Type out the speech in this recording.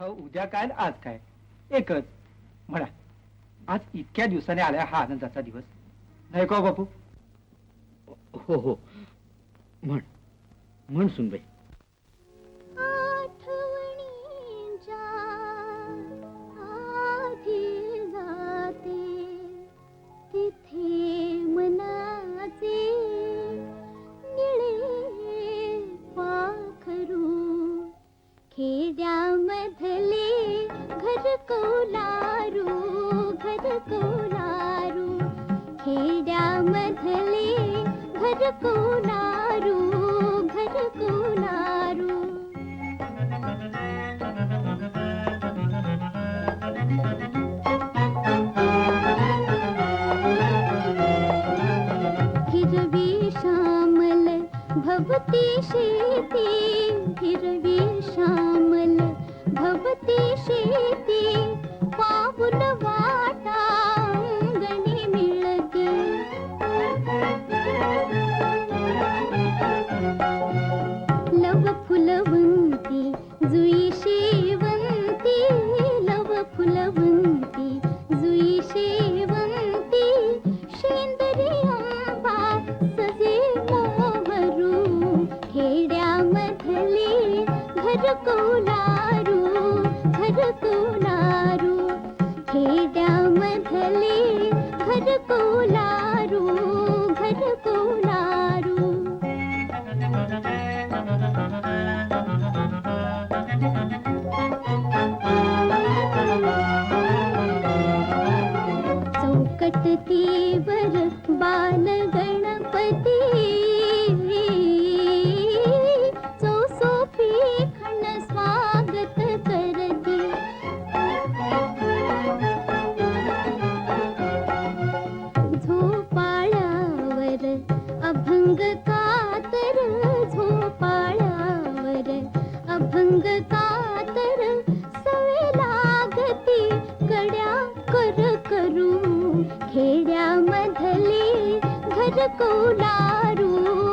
हो उद्या काय आणि आज काय? एकच म्हणा. आज इतक्या दिवसाने आलाय हा आनंदाचा दिवस. नाही का हो बापू? हो हो. म्हण. म्हण सुनबाई. कोलारू घर कोलारू खेड्यामधले घर कोलारू घर कोलारू. हिरवी श्यामल भवती शेती हिरवी श्यामल. घर कोलारू घर कोलारू खेड्यामधले घर कोलारू घर बाल गणपती कड्या कर करू खेड्यामधले घर कोणारू?